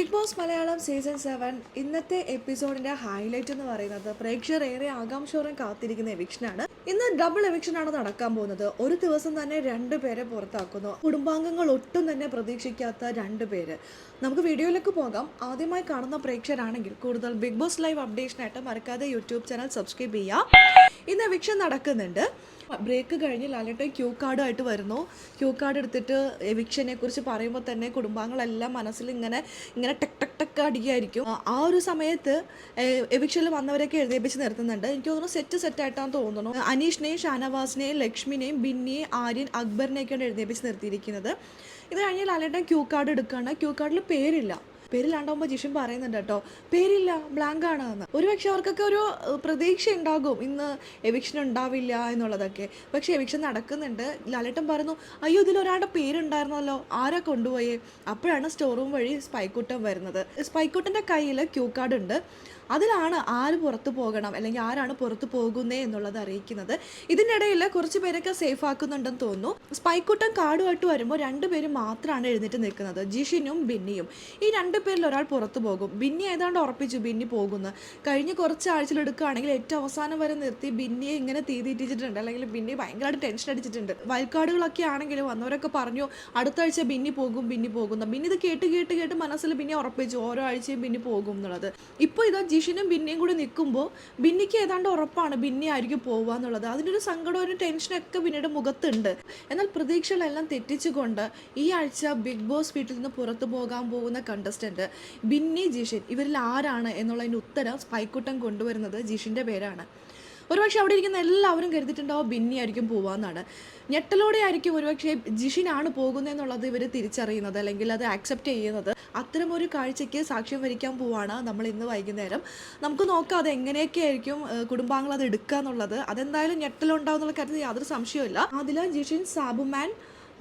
Bigg Boss Malayalam season seven ഇന്നത്തെ എപ്പിസോഡിന്റെ highlight എന്ന് പറയുന്നത് പ്രേക്ഷകർ ഏറെ ആകാംക്ഷയോടെ കാത്തിരിക്കുന്ന എവിക്ഷനാണ് ഇന്ന് ഡബിൾ എവിക്ഷൻ ആണ് നടക്കാൻ പോകുന്നത്. ഒരു ദിവസം തന്നെ രണ്ട് പേരെ പുറത്താക്കുന്നു. കുടുംബാംഗങ്ങൾ ഒട്ടും തന്നെ പ്രതീക്ഷിക്കാത്ത രണ്ട് പേര്. നമുക്ക് വീഡിയോയിലേക്ക് പോകാം. ആദ്യമായി കാണുന്ന പ്രേക്ഷകരാണെങ്കിൽ കൂടുതൽ ബിഗ് ബോസ് ലൈവ് അപ്ഡേഷനായിട്ട് മറക്കാതെ യൂട്യൂബ് ചാനൽ സബ്സ്ക്രൈബ് ചെയ്യുക. ഇന്ന് എവിക്ഷൻ നടക്കുന്നുണ്ട്. ബ്രേക്ക് കഴിഞ്ഞ് ലാലേട്ടൻ ക്യൂ കാർഡുമായിട്ട് വരുന്നു. ക്യൂ കാർഡ് എടുത്തിട്ട് എവിക്ഷനെ കുറിച്ച് പറയുമ്പോൾ തന്നെ കുടുംബാംഗങ്ങളെല്ലാം മനസ്സിൽ ഇങ്ങനെ ഇങ്ങനെ ടെക് ടെക് ടെക് അടിക്കുകയായിരിക്കും ആ- ഒരു സമയത്ത് എവിക്ഷനിൽ വന്നവരൊക്കെ എഴുതേപ്പിച്ച് നിർത്തുന്നുണ്ട്. എനിക്ക് തോന്നുന്നു സെറ്റ് സെറ്റ് ആയിട്ടാണ് തോന്നുന്നു. അനീഷിനെയും ഷാനവാസിനെയും ലക്ഷ്മിനെയും ബിന്നിയെയും ആര്യൻ അക്ബറിനെയൊക്കെയാണ് എഴുതേപ്പിച്ച് നിർത്തിയിരിക്കുന്നത്. ഇത് കഴിഞ്ഞ് ലാലേട്ടൻ ക്യൂ കാർഡ് എടുക്കുകയാണ്. ക്യൂ കാർഡിൽ പേരില്ല. പേരില്ലാണ്ടാവുമ്പോൾ ജിഷൻ പറയുന്നുണ്ട് കേട്ടോ. പേരില്ല ബ്ലാങ്ക് ആണ് എന്ന് ഒരുപക്ഷെ അവർക്കൊക്കെ ഒരു പ്രതീക്ഷ ഉണ്ടാകും ഇന്ന് എവിക്ഷൻ ഉണ്ടാവില്ല എന്നുള്ളതൊക്കെ. പക്ഷേ എവിക്ഷൻ നടക്കുന്നുണ്ട്. ലാലേട്ടൻ പറഞ്ഞു അയ്യോ ഇതിൽ ഒരാളുടെ പേരുണ്ടായിരുന്നല്ലോ. ആരാ കൊണ്ടുപോയേ? അപ്പോഴാണ് സ്റ്റോർ റൂം വഴി സ്പൈക്കൂട്ടം വരുന്നത്. സ്പൈക്കൂട്ടന്റെ കയ്യിൽ ക്യൂ കാർഡ് ഉണ്ട്. അതിലാണ് ആര് പുറത്തു പോകണം അല്ലെങ്കിൽ ആരാണ് പുറത്തു പോകുന്നേ എന്നുള്ളത് അറിയിക്കുന്നത്. ഇതിനിടയിൽ കുറച്ച് പേരൊക്കെ സേഫ് ആക്കുന്നുണ്ടെന്ന് തോന്നുന്നു. സ്പൈക്കുട്ടൻ കാർഡുമായിട്ട് വരുമ്പോൾ രണ്ടുപേരും മാത്രമാണ് എഴുന്നേറ്റ് നിൽക്കുന്നത്. ജിഷിനും ബിന്നിയും. ഈ രണ്ട് പേരിൽ ഒരാൾ പുറത്തു പോകും. ബിന്നി ഏതാണ്ട് ഉറപ്പിച്ചു ബിന്നി പോകുന്നു. കഴിഞ്ഞ കുറച്ച് ആഴ്ചയിൽ എടുക്കുകയാണെങ്കിൽ ഏറ്റവും അവസാനം വരെ നിർത്തി ബിന്നിയെ ഇങ്ങനെ തീതിയിട്ടിട്ടുണ്ട്. അല്ലെങ്കിൽ ബിന്നി ഭയങ്കരമായിട്ട് ടെൻഷൻ അടിച്ചിട്ടുണ്ട്. വയൽക്കാടുകളൊക്കെ ആണെങ്കിലും വന്നവരൊക്കെ പറഞ്ഞു അടുത്ത ആഴ്ച ബിന്നി പോകും ബിന്നി പോകുന്നു ബിന്നി ഇത് കേട്ട് കേട്ട് കേട്ട് മനസ്സിൽ ബിന്നി ഉറപ്പിച്ചു. ഓരോ ആഴ്ചയും ബിന്നി പോകും എന്നുള്ളത്. ഇപ്പോൾ ഇതാ ജിഷിനും ബിന്നിയും കൂടി നിൽക്കുമ്പോൾ ബിന്നിക്ക് ഏതാണ്ട് ഉറപ്പാണ് ബിന്നി ആയിരിക്കും പോവുക എന്നുള്ളത്. അതിന്റെ ഒരു സങ്കടവും ഒരു ടെൻഷനൊക്കെ ബിന്നിയുടെ മുഖത്തുണ്ട്. എന്നാൽ പ്രതീക്ഷകളെല്ലാം തെറ്റിച്ചുകൊണ്ട് ഈ ആഴ്ച ബിഗ് ബോസ് വീട്ടിൽ നിന്ന് പുറത്തു പോകാൻ പോകുന്ന കണ്ടസ്റ്റന്റ് ബിന്നി ജിഷിൻ ഇവരിൽ ആരാണ് എന്നുള്ളതിന്റെ ഉത്തരം സ്പൈക്കുട്ടം കൊണ്ടുവരുന്നത് ജിഷിന്റെ പേരാണ്. ഒരുപക്ഷെ അവിടെ ഇരിക്കുന്ന എല്ലാവരും കരുതിയിട്ടുണ്ടാവും ബിന്നി ആയിരിക്കും പോവാന്നാണ്. ഞെട്ടലോടെ ആയിരിക്കും ഒരുപക്ഷെ ജിഷിനാണ് പോകുന്നതെന്നുള്ളത് ഇവർ തിരിച്ചറിയുന്നത് അല്ലെങ്കിൽ അത് ആക്സെപ്റ്റ് ചെയ്യുന്നത്. അത്തരം ഒരു കാഴ്ചയ്ക്ക് സാക്ഷ്യം വരിക്കാൻ പോവാണ് നമ്മൾ ഇന്ന് വൈകുന്നേരം. നമുക്ക് നോക്കാം അത് എങ്ങനെയൊക്കെ ആയിരിക്കും കുടുംബാംഗങ്ങൾ അത് എടുക്കുക എന്നുള്ളത് അതെന്തായാലും ഞെട്ടലുണ്ടാവും എന്നുള്ള കാര്യത്തിൽ യാതൊരു സംശയമില്ല അതിൽ ജിഷിൻ സാബുമാൻ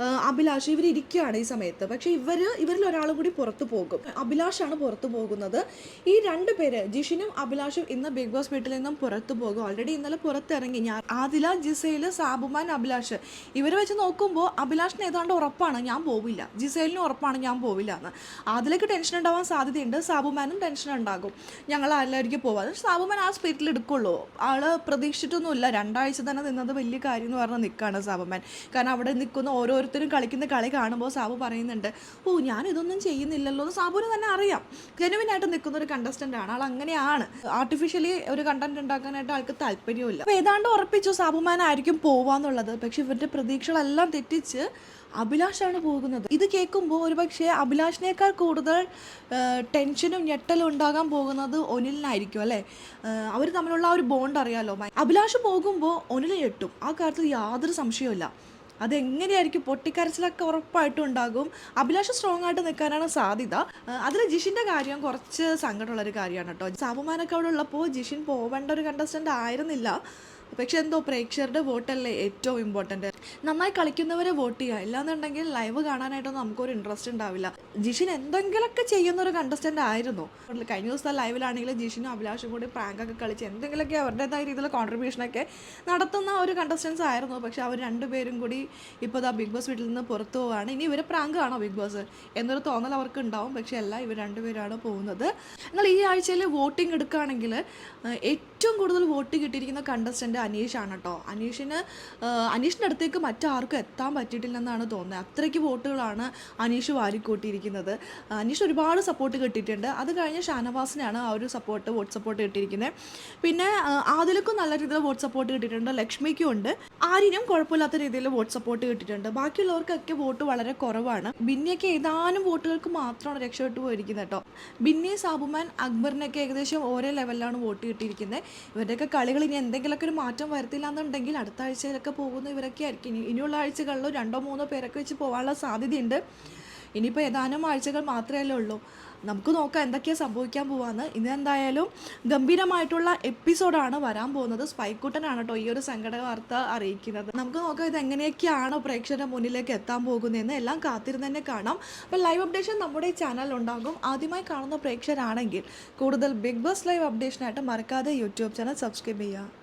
അഭിലാഷ് ഇവർ ഇരിക്കുകയാണ് ഈ സമയത്ത്. പക്ഷേ ഇവർ ഇവരിൽ ഒരാളും കൂടി പുറത്തു പോകും. അഭിലാഷാണ് പുറത്തു പോകുന്നത്. ഈ രണ്ട് പേര് ജിഷിനും അഭിലാഷും ഇന്ന് ബിഗ് ബോസ് വീട്ടിൽ നിന്നും പുറത്തു പോകും. ഓൾറെഡി ഇന്നലെ പുറത്തിറങ്ങി. ഞാൻ ആദില ജിസയിൽ സാബുമാൻ അഭിലാഷ്. ഇവരെ വെച്ച് നോക്കുമ്പോൾ അഭിലാഷിന് ഏതാണ്ട് ഉറപ്പാണ് ഞാൻ പോവില്ല. ജിസൈലിന് ഉറപ്പാണ് ഞാൻ പോവില്ല എന്ന്. ആദിലേക്ക് ടെൻഷൻ ഉണ്ടാവാൻ സാധ്യതയുണ്ട്. സാബുമാനും ടെൻഷൻ ഉണ്ടാകും. ഞങ്ങൾ ആരെല്ലാവർക്കും പോവാം അത് സാബുമാൻ ആ സ്പിരിറ്റിൽ എടുക്കുള്ളൂ. ആൾ പ്രതീക്ഷിച്ചിട്ടൊന്നുമില്ല. രണ്ടാഴ്ച തന്നെ നിന്നത് വലിയ കാര്യം എന്ന് പറഞ്ഞ് നിൽക്കുകയാണ് സാബുമാൻ. കാരണം അവിടെ നിൽക്കുന്ന ഓരോരുത്തരും കളിക്കുന്ന കളി കാണുമ്പോൾ സാബു പറയുന്നുണ്ട് ഓ ഞാൻ ഇതൊന്നും ചെയ്യുന്നില്ലല്ലോ എന്ന് സാബുവിന് തന്നെ അറിയാം. ജെനുവിനായിട്ട് നിൽക്കുന്ന ഒരു കണ്ടസ്റ്റന്റ് ആണ്. ആൾ അങ്ങനെയാണ്. ആർട്ടിഫിഷ്യലി ഒരു കണ്ടന്റ് ഉണ്ടാക്കാനായിട്ട് ആൾക്ക് താല്പര്യമില്ല അപ്പോൾ ഏതാണ്ട് ഉറപ്പിച്ചു സാബുമാനായിരിക്കും പോവാന്നുള്ളത് പക്ഷെ ഇവരുടെ പ്രതീക്ഷകളെല്ലാം തെറ്റിച്ച് അഭിലാഷാണ് പോകുന്നത്. ഇത് കേൾക്കുമ്പോൾ ഒരുപക്ഷെ അഭിലാഷിനേക്കാൾ കൂടുതൽ ടെൻഷനും ഞെട്ടലും ഉണ്ടാകാൻ പോകുന്നത് ഒനിലിനായിരിക്കും അല്ലേ? അവർ തമ്മിലുള്ള ആ ഒരു ബോണ്ട് അറിയാലോ? അഭിലാഷ് പോകുമ്പോൾ ഒനിൽ ഞെട്ടും ആ കാര്യത്തിൽ യാതൊരു സംശയവുമില്ല. അതെങ്ങനെയായിരിക്കും? പൊട്ടിക്കരച്ചിലൊക്കെ ഉറപ്പായിട്ടും ഉണ്ടാകും. അഭിലാഷ് സ്ട്രോങ് ആയിട്ട് നിൽക്കാനാണ് സാധ്യത. അതിൽ ജിഷിന്റെ കാര്യം കുറച്ച് സങ്കടമുള്ളൊരു കാര്യമാണ് കേട്ടോ. സാബുമാനൊക്കെ അവിടെ ഉള്ളപ്പോൾ ജിഷിൻ പോവേണ്ട ഒരു കണ്ടസ്റ്റന്റ് ആയിരുന്നില്ല. പക്ഷെ എന്തോ പ്രേക്ഷകരുടെ വോട്ടല്ലേ ഏറ്റവും ഇമ്പോർട്ടന്റ് നന്നായി കളിക്കുന്നവരെ വോട്ട് ചെയ്യുക. ഇല്ലാന്നുണ്ടെങ്കിൽ ലൈവ് കാണാനായിട്ടൊന്നും നമുക്കൊരു ഇൻട്രസ്റ്റ് ഉണ്ടാവില്ല. ജിഷിൻ എന്തെങ്കിലുമൊക്കെ ചെയ്യുന്ന ഒരു കണ്ടസ്റ്റന്റ് ആയിരുന്നു. കഴിഞ്ഞ ദിവസത്തെ ലൈവിലാണെങ്കിൽ ജിഷിനും അഭിലാഷും കൂടി പ്രാങ്കൊക്കെ കളിച്ച് എന്തെങ്കിലുമൊക്കെ അവരുടേതായ രീതിയിൽ കോൺട്രിബ്യൂഷനൊക്കെ നടത്തുന്ന ഒരു കണ്ടസ്റ്റൻസ് ആയിരുന്നു. പക്ഷെ അവർ രണ്ടുപേരും കൂടി ഇപ്പോൾ ആ ബിഗ് ബോസ് വീട്ടിൽ നിന്ന് പുറത്തു പോവുകയാണ്. ഇനി ഇവരെ പ്രാങ്ക് ആണോ ബിഗ് ബോസ് എന്നൊരു തോന്നൽ അവർക്ക് ഉണ്ടാവും. പക്ഷെ അല്ല ഇവർ രണ്ടുപേരാണ് പോകുന്നത്. നിങ്ങൾ ഈ ആഴ്ചയിൽ വോട്ടിംഗ് എടുക്കുകയാണെങ്കിൽ ഏറ്റവും കൂടുതൽ വോട്ട് കിട്ടിയിരിക്കുന്ന കണ്ടസ്റ്റന്റ് അനീഷാണ് കേട്ടോ. അനീഷിന് അനീഷിന്റെ അടുത്തേക്ക് മറ്റാർക്കും എത്താൻ പറ്റിയിട്ടില്ലെന്നാണ് തോന്നുന്നത്. അത്രയ്ക്ക് വോട്ടുകളാണ് അനീഷ് വാരിക്കൂട്ടിയിരിക്കുന്നത്. അനീഷ് ഒരുപാട് സപ്പോർട്ട് കിട്ടിയിട്ടുണ്ട്. അത് കഴിഞ്ഞ് ഷാനവാസിനാണ് ആ ഒരു സപ്പോർട്ട് വോട്ട് സപ്പോർട്ട് കിട്ടിയിരിക്കുന്നത്. പിന്നെ ആദിലക്കും നല്ല രീതിയിൽ വോട്ട് സപ്പോർട്ട് കിട്ടിയിട്ടുണ്ട്. ലക്ഷ്മിക്കും ഉണ്ട്. ആരിനും കുഴപ്പമില്ലാത്ത രീതിയിൽ വോട്ട് സപ്പോർട്ട് കിട്ടിയിട്ടുണ്ട്. ബാക്കിയുള്ളവർക്കൊക്കെ വോട്ട് വളരെ കുറവാണ്. ബിന്നിയൊക്കെ ഏതാനും വോട്ടുകൾക്ക് മാത്രമാണ് രക്ഷപ്പെട്ടു പോയിരിക്കുന്നത് കേട്ടോ. ബിന്നി സാബുമാൻ അക്ബറിനൊക്കെ ഏകദേശം ഓരോ ലെവലിലാണ് വോട്ട് കിട്ടിയിരിക്കുന്നത്. ഇവരുടെയൊക്കെ കളികൾ ഇനി എന്തെങ്കിലുമൊക്കെ ഒരു മാറ്റം വരുത്തില്ല എന്നുണ്ടെങ്കിൽ അടുത്ത ആഴ്ചയിലൊക്കെ പോകുന്ന ഇവരൊക്കെ ആയിരിക്കും. ഇനി ഇനിയുള്ള ആഴ്ചകളിലോ രണ്ടോ മൂന്നോ പേരൊക്കെ വെച്ച് പോകാനുള്ള സാധ്യതയുണ്ട്. ഇനിയിപ്പോൾ ഏതാനും ആഴ്ചകൾ മാത്രമേ ഉള്ളൂ. നമുക്ക് നോക്കാം എന്തൊക്കെയാണ് സംഭവിക്കാൻ പോവാന്ന്. ഇന്ന് എന്തായാലും ഗംഭീരമായിട്ടുള്ള എപ്പിസോഡാണ് വരാൻ പോകുന്നത്. സ്പൈക്കുട്ടനാണ് കേട്ടോ ഈ ഒരു സങ്കട വാർത്ത അറിയിക്കുന്നത്. നമുക്ക് നോക്കാം ഇത് എങ്ങനെയൊക്കെയാണോ പ്രേക്ഷകരുടെ മുന്നിലേക്ക് എത്താൻ പോകുന്നതെന്ന്. എല്ലാം കാത്തിരുന്ന് തന്നെ കാണാം. അപ്പോൾ ലൈവ് അപ്ഡേഷൻ നമ്മുടെ ചാനൽ ഉണ്ടാകും. ആദ്യമായി കാണുന്ന പ്രേക്ഷകരാണെങ്കിൽ കൂടുതൽ ബിഗ് ബോസ് ലൈവ് അപ്ഡേഷനായിട്ട് മറക്കാതെ യൂട്യൂബ് ചാനൽ സബ്സ്ക്രൈബ് ചെയ്യുക.